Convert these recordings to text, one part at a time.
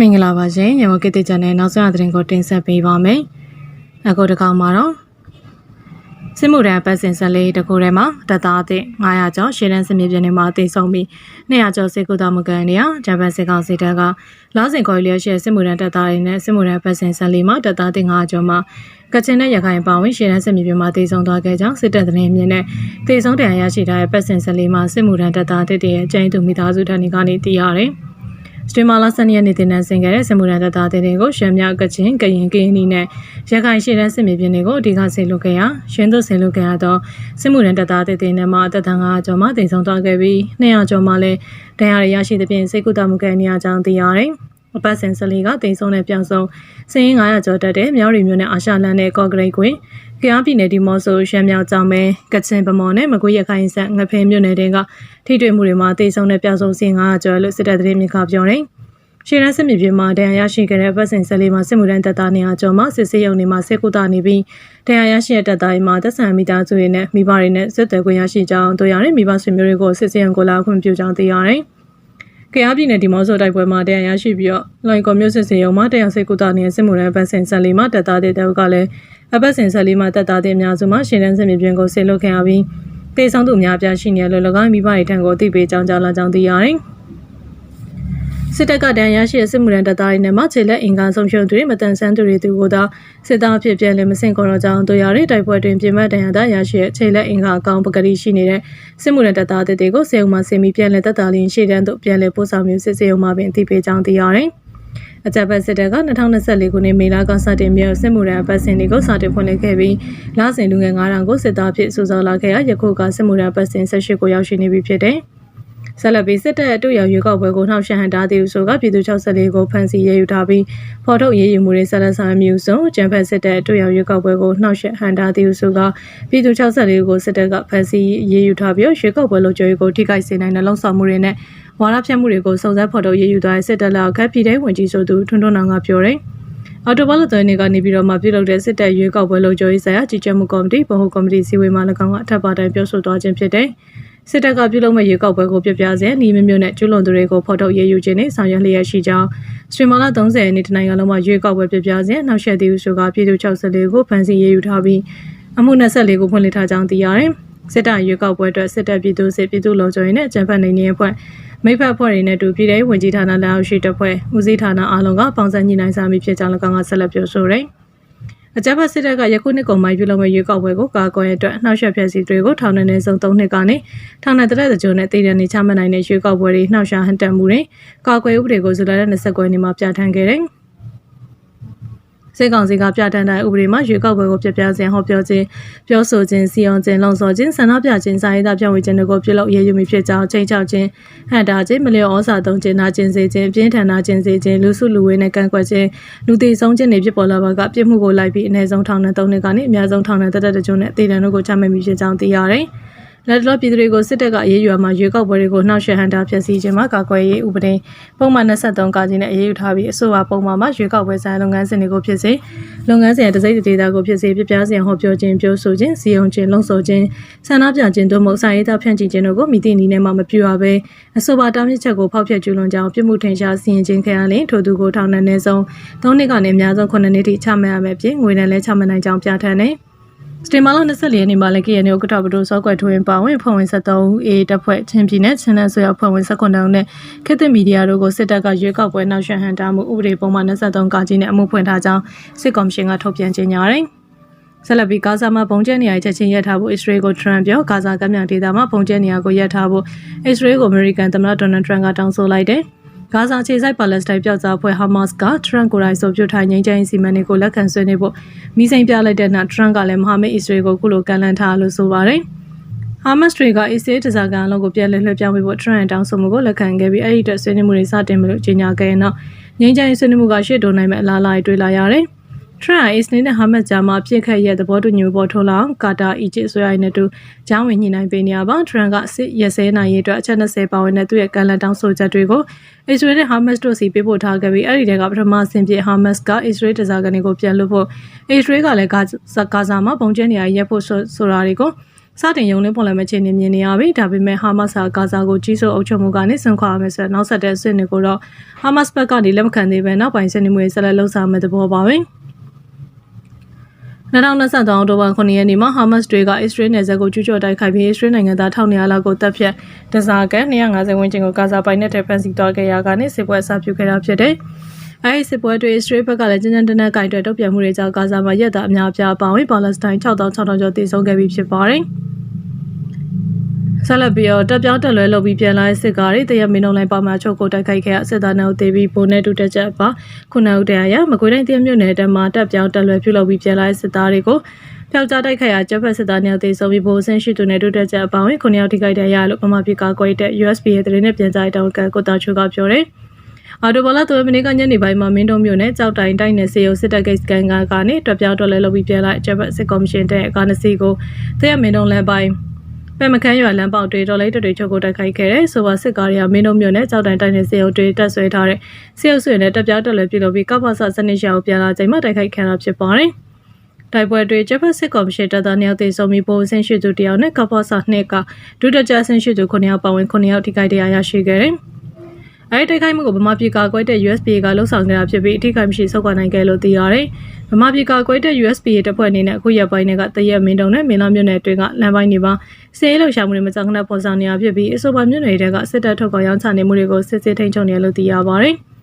မင်္ဂလာပါရှင်ရေမကိတိကျန်တဲ့နောက်ဆုံးရသတင်းကိုတင်ဆက်ပေးပါမယ်။အခုတစ်ကောင်မှာတော့စစ်မှုထမ်းပတ်စင်ဆက်လေးတစ်ခုထဲမှာတပ်သားအသစ်900ကျော်ရှေ့တန်းစစ်မြေပြင်တွေမှာတည်ဆုံပြီး200ကျော်စစ်ကူတော်မကန်နေရဂျပန်စစ်ကောင်စီတပ်ကလောစဉ်ခေါ်လျက်ရှိတဲ့စစ်မှုထမ်းတပ်သားတွေနဲ့စစ်မှုထမ်းပတ်စင်ဆက်လေးမှာတပ်သားအသစ်900ကျော်မှာကချင်နဲ့ရခိုင်ပါဝင်ရှေ့တန်းစစ်မြေပြင်မှာတည်ဆုံသွားခဲ့ကြောင်းစစ်တပ်သတင်းမြင်တဲ့တည်ဆုံတရားရရှိထားတဲ့ပတ်စင်ဆက်လေးမှာစစ်မှုထမ်းတပ်သားအသစ်တွေရဲ့အကြိမ်သူမိသားစုထံကနေသိရတယ်။ စတရီမာလာဆန်ရက်နေ့တင်နန်းဆင်ခဲ့တဲ့စမူရန်တပ်သားတွေကို ရှမ်းမြောက်ကချင်ကရင်ကရင်နီနဲ့ရခိုင်ရှေ့တန်းစစ်မြေပြင်တွေကိုအဓိကဆင်လုပ်ခဲ့ရာရှင်းသူဆင်လုပ်ခဲ့ရတော့စမူရန်တပ်သားတွေနဲ့မှတပ်သား9ကျော်မှတင်ဆောင်သွားခဲ့ပြီး200ကျော်မှလည်းတရားရရရှိသဖြင့်စိတ်ကူတာမှုကဲနေရကြောင်းသိရတယ်။ အပတ်စဉ်စလီကတင်ဆုံးတဲ့ပြောင်းဆုံးစင်း900ကျော်တက်တဲ့မြောက်ရီမျိုးနဲ့အာရှလန်နဲ့ကော့ဂရိတ်ကွင်းကရားပြည်နယ်ဒီမော့ဆိုရှမ်းမြောက်ကြောင်မဲကချင်ဗမော်နဲ့မကွေးရခိုင်ဆက်ငဖင်းမြို့နယ်တွေကထိတွေ့မှုတွေမှာတေဆုံးတဲ့ပြောင်းဆုံးစင်း900ကျော်လို့စစ်တပ်သတင်းမြစ်ကပြောတယ်။ရှေ့တန်းစစ်မြေပြင်မှာဒဏ်ရာရရှိခဲ့တဲ့ပတ်စင်ဆက်လေးမှာစစ်မှုထမ်းတပ်သားနေရာကျော်မှာစစ်ဆေးရုံတွေမှာစစ်ကူတာနေပြီးဒဏ်ရာရရှိတဲ့တပ်သားတွေမှာသက်ဆိုင်မိသားစုတွေနဲ့မိဘတွေနဲ့စစ်သည်ခွင့်ရရှိကြောင်းတို့ရတဲ့မိဘဆွေမျိုးတွေကိုစစ်ဆေးရုံကိုလာခွင့်ပြုကြောင်းသိရတယ်။ ကရားပြည်နယ်ဒီမော့ဆိုတိုက်ပွဲမှာတရားရရှိပြီးတော့လိုင်ကော်မြို့စစ်စေရုံမှာတရားစိတ်ကူတာနေတဲ့စစ်မှုထမ်းပတ်စင်ဆက်လေးမှာတပ်သားတွေတုပ်ကလည်းအပတ်စင်ဆက်လေးမှာတပ်သားတွေအများစုမှာရှင်းတန်းစစ်မြေပြင်ကိုဆင်လွတ်ခဲ့ရပြီးတေဆောင်သူအများပြားရှိနေလို့၎င်းမိဘတွေထံကိုအသိပေးကြောင်းကြားလာကြောင်းသိရတယ်။ စစ်တပ်ကတန်ရရှိတဲ့စစ်မှုထမ်းတပ်သားတွေနဲ့မှခြေလက်အင်္ဂါဆုံးရှုံးသူတွေမတန်ဆန်းသူတွေသူကိုသာစစ်သားအဖြစ်ပြန်လည်မဆင့်ခေါ်တော့ကြောင်းတို့ရတဲ့တိုက်ပွဲတွင်ပြင်ပတန်ရသားရရှိတဲ့ခြေလက်အင်္ဂါအကောင်ပကတိရှိနေတဲ့စစ်မှုထမ်းတပ်သားတွေကိုစေုံမှဆင်ပြီးပြန်လည်တပ်သားလင်းရှေ့တန်းသို့ပြန်လည်ပို့ဆောင်မျိုးစစ်စေုံမှပင်အသိပေးကြောင်းသိရတယ်။အကြပ်ပတ်စစ်တပ်က2024ခုနှစ်မေလကစတင်ပြီးစစ်မှုရန်ပတ်စင်တွေကိုစတင်ဖွင့်လှစ်ခဲ့ပြီးလစဉ်လူငယ်9000ကိုစစ်သားဖြစ်စုဆောင်းလာခဲ့ရယခုကစစ်မှုရန်ပတ်စင်18ကိုရောက်ရှိနေပြီဖြစ်တယ်။ ဆက်လက်ပြီးစစ်တပ်အတူရောက်ရွေးကောက်ပွဲကိုနှောက်ယှက်ဟန်တားသည်ဟုဆိုကပြည်သူ64ကိုဖမ်းဆီးရယူထားပြီးဖော်ထုတ်ရေးယူမှုတွေဆက်လက်ဆောင်မျိုးစုံကျန်းဖက်စစ်တပ်အတူရောက်ရွေးကောက်ပွဲကိုနှောက်ယှက်ဟန်တားသည်ဟုဆိုကပြည်သူ64ကိုစစ်တပ်ကဖမ်းဆီးရယူထားပြီးရွေးကောက်ပွဲလုံခြုံရေးကိုထိခိုက်စေနိုင်တဲ့လုံဆောင်မှုတွေနဲ့ဝါဒဖြန့်မှုတွေကိုစုံစမ်းဖော်ထုတ်ရေးယူသွားတဲ့စစ်တပ်လောက်ကပြည်ထောင်ဝင်ကြီးဆိုသူထွန်းထွန်းနောင်ကပြောတယ်အော်တိုဘလသွင်းနေကနေပြီးတော့မှပြုလုပ်တဲ့စစ်တပ်ရွေးကောက်ပွဲလုံခြုံရေးဆိုင်ရာကြီးကြပ်မှုကော်မတီဗဟိုကော်မတီစည်းဝေးမှာ၎င်းကအထက်ပါတိုင်းပြောဆိုသွားခြင်းဖြစ်တယ်။ စစ်တပ်ကပြုလုပ်မဲ့ရေကောက်ပွဲကိုပြပြစေနီးမျိုးမျိုးနဲ့ကျူးလွန်သူတွေကိုဖော်ထုတ်ရေးယူခြင်းနဲ့ဆောင်ရွက်လျက်ရှိကြောင်းစထရီမာလာ30ရက်နေ့တနိုင်ငံလုံးမှာရေကောက်ပွဲပြပြစေနောက်ဆက်သေးဟုဆိုကပြည်သူ64ကိုဖမ်းဆီးရေးယူထားပြီးအမှု24ကိုဖွင့်လှစ်ထားကြောင်းသိရတယ်။စစ်တပ်ရေကောက်ပွဲအတွက်စစ်တပ်ပြည်သူစစ်ပြည်သူလုံခြုံရေးနဲ့ကျန်းဖက်နေနေအဖွဲ့မိဖက်အဖွဲ့တွေနဲ့တူပြည်ထောင်ဝင်ကြီးဌာနလက်အောက်ရှိတပ်ဖွဲ့ဦးစီးဌာနအားလုံးကပေါင်းစပ်ညှိနှိုင်းစာမိဖြစ်ကြောင်း၎င်းကဆက်လက်ပြောဆိုတယ်။ အကြမ်းဖက်စစ်တပ်ကယခုနှစ်ကုန်ပိုင်းပြုလုပ်မဲ့ရွေးကောက်ပွဲကိုကာကွယ်ရအတွက်နှောက်ယှက်ဖျက်ဆီးတွေကိုထောင်နဲ့နေစုံ၃နှစ်ကနေထောင်နဲ့တရက်တကြိုနဲ့တည်တယ်နေချမှတ်နိုင်တဲ့ရွေးကောက်ပွဲတွေနှောက်ယှက်ဟန်တက်မှုတွေကာကွယ်ဥပဒေကိုဇူလိုင်လ29ရက်နေ့မှာပြဋ္ဌာန်းခဲ့တယ်။ စေကောင်စီကပြဋ္ဌာန်းတဲ့ဥပဒေမှာရွေးကောက်ပွဲကိုပြပြစဉ်ဟောပြောခြင်းပြောဆိုခြင်းစီအောင်ခြင်းလုံဆော်ခြင်းဆန္ဒပြခြင်းစာရေးသားပြဝေခြင်းတို့ကိုပြုလုပ်ရည်ယူမိဖြစ်ကြောင်းချိန်ချောက်ခြင်းဟန်တာခြင်းမလျော်ဩစာသုံးခြင်းနာခြင်းစေခြင်းပြင်းထန်နာခြင်းစေခြင်းလူစုလူဝေးနဲ့ကန့်ကွက်ခြင်းလူသေးဆုံးခြင်းတွေဖြစ်ပေါ်လာပါကပြစ်မှုကိုလိုက်ပြီးအနည်းဆုံးထောင်နဲ့၃နှစ်ကနေအများဆုံးထောင်နဲ့တသက်တကြိုနဲ့တည်တံတို့ကိုချမှတ်မိဖြစ်ကြောင်းသိရတယ်။ လက်တော်ပြည်သူတွေကိုစစ်တပ်ကအရေးယူမှာရွေးကောက်ပွဲတွေကိုနှောက်ယှက်ဟန်တာဖျက်ဆီးခြင်းမှာကာကွယ်ရေးဥပဒေပုံမှန်23ကာကြီးနဲ့အရေးယူထားပြီးအဆိုပါပုံမှန်မှာရွေးကောက်ပွဲဆိုင်လုပ်ငန်းစဉ်တွေကိုဖြစ်စေလုပ်ငန်းစဉ်တစိမ့်ဒေတာကိုဖြစ်စေပြပြစဉ်ဟောပြောခြင်းပြောဆိုခြင်းစီယုံခြင်းလုံဆော်ခြင်းဆန္ဒပြခြင်းတို့မှစာရေးသားဖြန့်ချိခြင်းတို့ကိုမိသည့်နည်းနဲ့မှမပြုရဘဲအဆိုပါတားမြစ်ချက်ကိုဖောက်ဖျက်ကျူးလွန်ကြောင်းပြစ်မှုထင်ရှားစီရင်ခြင်းခံရရင်ထိုသူကိုထောင်နဲ့နေဆုံး၃နှစ်ကနေအများဆုံး9နှစ်ထိချမှတ်ရမယ်ပြင်ငွေနဲ့လည်းချမှတ်နိုင်ကြောင်းပြဋ္ဌာန်းတယ် စတင်မာလာ24ရက်နေ့မှာလည်း KNU ဥက္ကဋ္ဌဘဒိုစောကွယ်ထွင်းပါဝင်ဖွဲ့ဝင်73ဦး A တပ်ဖွဲ့ချင်းပြည်နယ်ချင်းနယ်ဆိုရဖွဲ့ဝင်19ဦးနဲ့ခေတ်သစ်မီဒီယာတို့ကိုစစ်တပ်ကရွေးကောက်ပွဲနောက်ရှဟန်တာမှုဥပဒေပုံမှန်23ကကြီးနဲ့အမှုဖွင့်ထားကြောင်းစစ်ကော်မရှင်ကထုတ်ပြန်ကြေညာတယ်။ဆက်လက်ပြီးဂါဇာမှာပုံကျဲနေရာချက်ချင်းရပ်ထားဖို့အစ္စရေးကိုထရန့်ပြောဂါဇာကမ်းမြောင်ဒေသမှာပုံကျဲနေရာကိုရပ်ထားဖို့အစ္စရေးကိုအမေရိကန်သမ္မတဒေါ်နယ်ထရန့်ကတောင်းဆိုလိုက်တယ်။ ဂါဇာခြေစိုက်ပါလက်စတိုင်းပျောက်ကြားဖွဲ့ဟာမတ်စ်ကထရန့်ကိုယ်တိုင်ဆိုပြုတ်ထိုင်ငိမ့်ချင်စီမံတွေကိုလက်ခံဆွေးနွေးဖို့မိစိန်ပြလိုက်တဲ့နောက်ထရန့်ကလည်းမဟာမိတ်အစ္စရေးကိုကုလိုကန်လန်ထားလို့ဆိုပါတယ်ဟာမတ်စ်တွေကအစ္စရေးတစားကန်အလုံးကိုပြန်လည်လွှဲပြောင်းပေးဖို့ထရန့်တောင်းဆိုမှုကိုလက်ခံခဲ့ပြီးအဲ့ဒီအတွက်ဆွေးနွေးမှုတွေစတင်မလို့ကြေညာခဲ့ရင်တော့ငိမ့်ချင်ဆွေးနွေးမှုကရှေ့တိုးနိုင်မဲ့အလားအလာတွေတွေ့လာရတယ်။ ထရန့်အစ္စရေးနဲ့ဟာမတ်ဂျာမှာပြစ်ခတ်ရဲ့သဘောတူညီမှုပေါ်ထုတ်လာကာတာအီဂျစ်ဆိုရရဲ့နဲ့တူဂျောင်းဝင်ညှိနှိုင်းပေးနေရပါထရန့်ကစစ်ရစဲနိုင်ရေးအတွက်အချက်20ပါဝင်တဲ့သူ့ရဲ့ကန်လန်တောင်းဆိုချက်တွေကိုအစ္စရေးနဲ့ဟာမတ်တို့စီပေးပို့ထားခဲ့ပြီးအဲ့ဒီတဲကပထမဆင်ပြေဟာမတ်ကအစ္စရေးတစားကနေကိုပြန်လို့ဖို့အစ္စရေးကလည်းဂါဇာမှာပုံကျဲနေရရက်ဖို့ဆိုတာတွေကိုစတင်ရုံလင်းပေါ်လာမယ့်ခြေနေမြင်နေရပြီဒါပေမဲ့ဟာမတ်စ်ဟာဂါဇာကိုကြီးစိုးအုပ်ချုပ်မှုကနေဆွန့်ခွာရမယ်ဆိုတော့နောက်ဆက်တဲ့အဆင့်တွေကိုတော့ဟာမတ်စ်ဘက်ကနေလက်မခံသေးပဲနောက်ပိုင်းဆွေးနွေးမှုတွေဆက်လက်လှုပ်ဆောင်မယ့်သဘောပါပဲ 2023အောက်တိုဘာ9ရက်နေ့မှာဟာမတ်စ်တွေကအစ္စရေးနယ်စပ်ကိုကျူးကျော်တိုက်ခိုက်ပြီးအစ္စရေးနိုင်ငံသား1200လောက်ကိုတပ်ဖြတ်တစားကန်250ဝန်းကျင်ကိုဂါဇာပိုင်နဲ့တဲ့ဖန်စီတော့ခဲ့ရကနေစစ်ပွဲအစပြုခဲ့တာဖြစ်တယ်။အဲဒီစစ်ပွဲတွေအစ္စရေးဘက်ကလည်းကျန်းကျန်းတန်းတန်းကြိုက်တဲ့တုံ့ပြန်မှုတွေကြောင့်ဂါဇာမှာရက်သားအများအပြားပါဝင်ပါလက်စတိုင်း6600ကျော်တည်ဆုံးခဲ့ပြီးဖြစ်ပါတယ်။ ဆက်လက်ပြီးတော့တက်ပြောင်းတက်လွဲလုပ်ပြီးပြန်လာတဲ့စစ်ကားတွေတရက်မင်းလုံးလိုင်းပါမှာချုပ်ကိုတိုက်ခိုက်ခဲ့အစစ်သားနဲ့ဦးသေးပြီးဘိုးနဲ့တူတက်ချက်ပါခုနဦးတရားရမကွေးတိုင်းတရမြို့နယ်တက်မှာတက်ပြောင်းတက်လွဲပြုလုပ်ပြီးပြန်လာတဲ့စစ်သားတွေကိုဖျောက်ကြားတိုက်ခိုက်ရာကျပ်ဖက်စစ်သားနှစ်ယောက်သေဆုံးပြီးဘိုးဆင်းရှိသူနဲ့တူတက်ချက်အပါဝင်ခုနှစ်ယောက်ထိခိုက်တဲ့ရလို့ပမာပြကာကွယ်တဲ့ USB ရဲ့သတင်းနဲ့ပြန်ကြားတောင်းကကိုတာချိုကပြောတယ်အော်တိုဘလာသွေးမနေ့ကညနေပိုင်းမှာမင်းတုံးမြို့နယ်ကြောက်တိုင်တိုက်နယ်စေယုံစစ်တပ်ဂိတ်စကန်ကကနေတွက်ပြောင်းတော်လဲလုပ်ပြီးပြန်လာကျပ်ဖက်စစ်ကော်မရှင်တဲ့ကာနစီကိုတရက်မင်းတုံးလမ်းပိုင်း ပမခန်းရွာလမ်းပေါက်တွေတော်လိုက်တွေချုပ်ကိုတိုက်ခိုက်ခဲ့တဲ့ဆိုပါစစ်ကားတွေကမင်းတို့မြို့နယ်ကြောက်တိုင်တိုင်းနယ်စေအုပ်တွေတက်ဆွဲထားတဲ့စေအုပ်ဆွေနဲ့တက်ပြောက်တက်လွယ်ပြည်လို့ပြီးကပ္ပဆစနစ်ရှာကိုပြန်လာချိန်မှာတိုက်ခိုက်ခံရဖြစ်ပါတယ်။တိုက်ပွဲတွေဂျပန်စစ်ကော်မရှင်တပ်သားနှစ်ယောက်သေဆုံးပြီးပိုအဆင့်ရှိသူတယောက်နဲ့ကပ္ပဆနှစ်ကဒုတက်ကြအဆင့်ရှိသူ9ယောက်ပါဝင်9ယောက်ထိခိုက်တရားရရှိခဲ့တယ်။ အဲဒီတိုက်ခိုက်မှုကိုဗမာပြည်ကာကွယ်တဲ့ USB ကလှုပ်ဆောင်ခဲ့တာဖြစ်ပြီးအထိခိုက်မရှိဆုတ်ခွာနိုင်ခဲ့လို့သိရတယ်။ဗမာပြည်ကာကွယ်တဲ့ USB ရဲ့တပ်ဖွဲ့အနေနဲ့အခုရက်ပိုင်းတွေကတရက်မင်းတုံနဲ့မင်းလာမြို့နယ်အတွင်းကလမ်းပိုင်းတွေမှာစေးလှုပ်ရှားမှုတွေမကြောက်ခဏပေါ်ဆောင်နေရဖြစ်ပြီးအဆိုပါမြို့နယ်တွေကစစ်တပ်ထုတ်ကောင်ရောင်းချနေမှုတွေကိုစစ်စစ်ထိန်းချုပ်နေလို့သိရပါတယ်။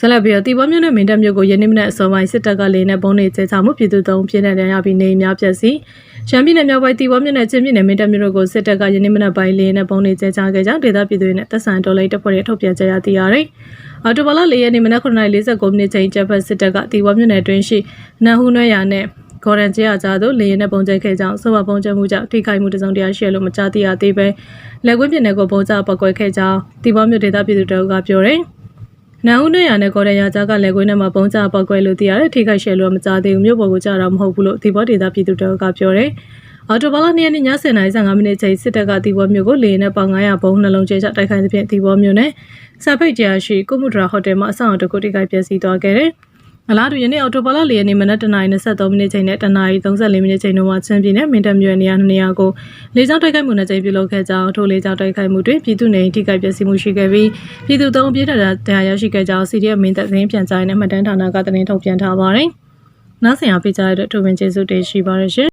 ဆက်လက်ပြီးတော့တီဘောမြို့နယ်မင်းတပ်မြို့ကိုယနေ့မနက်အစောပိုင်းစစ်တပ်ကလေနဲ့ပုံနေကျဲချမှုပြည်သူသုံးပြင်းတဲ့တန်းရပြီးနေများပြက်စီရှမ်းပြည်နယ်မြောက်ပိုင်းတီဘောမြို့နယ်ချင်းပြည်နယ်မင်းတပ်မြို့တို့ကိုစစ်တပ်ကယနေ့မနက်ပိုင်းလေနဲ့ပုံနေကျဲချခဲ့ကြောင်းဒေသပြည်သူတွေနဲ့တပ်ဆိုင်တော်လိုက်တပ်ဖွဲ့တွေထုတ်ပြန်ကြရသိရတယ်။အော်တိုဘလာလေရဲ့နေ့မနက်9:49မိနစ်ချိန်ကျဖက်စစ်တပ်ကတီဘောမြို့နယ်တွင်းရှိနန်ဟူနွဲရနဲ့ဂေါ်ရန်ကျရကြသို့လေရင်နဲ့ပုံကျဲခဲ့ကြောင်းဆိုပါပုံကျဲမှုကြောင့်ထိခိုက်မှုတစုံတရာရှိရလို့မကြားသိရသေးပဲလက်ကွင်းပြင်နယ်ကိုပုံကျပောက်ကွဲခဲ့ကြောင်းတီဘောမြို့ဒေသပြည်သူတို့ကပြောတယ်။ နန်ဦးနဲ့ရနဲ့ကော်ရရကြားကလက်ကွင်းထဲမှာပုံကျပောက်ကွဲလို့သိရတယ်ထိခိုက်ရှယ်လို့မကြားသေးဘူးမြို့ပေါ်ကိုကြာတော့မဟုတ်ဘူးလို့ဒီဘောဒေသပြည်သူတို့ကပြောတယ်။အော်တိုဘလာနေ့ရက်နေ့ည7:55မိနစ်ချိန်စစ်တပ်ကတီဘောမြို့ကိုလေရင်နဲ့ပေါင်900ဘုံနှလုံးကျဲချတိုက်ခိုက်တဲ့ဖြင့်တီဘောမြို့နယ်စာဖိတ်ကြာရှိကုမှုဒရာဟိုတယ်မှာအဆောင်အတကုတိကိုက်ပျက်စီးသွားခဲ့တယ်။ အလားတူယနေ့အော်တိုဘလာလေယာဉ်နေမနက်တနာရီ23မိနစ်ချိန်နဲ့တနာရီ34မိနစ်ချိန်တို့မှာချင်းပြည်နယ်မင်းတပ်မြို့နေရာနေရာကိုလေကြောင်းတိုက်ခိုက်မှုနဲ့ချိန်ပြုလုပ်ခဲ့ကြောင်းထိုလေကြောင်းတိုက်ခိုက်မှုတွင်ပြည်သူနေထိခိုက်ပျက်စီးမှုရှိခဲ့ပြီးပြည်သူသုံးပြည်ထတရားရရှိခဲ့ကြောင်း CDF မင်းတပ်သတင်းပြန်ကြားရေးနဲ့မှတ်တမ်းဌာနကသတင်းထုတ်ပြန်ထားပါတယ်။နောက်ဆင်အားပေးကြတဲ့အတွက်ထိုပင်ကျေးဇူးတင်ရှိပါရရှင်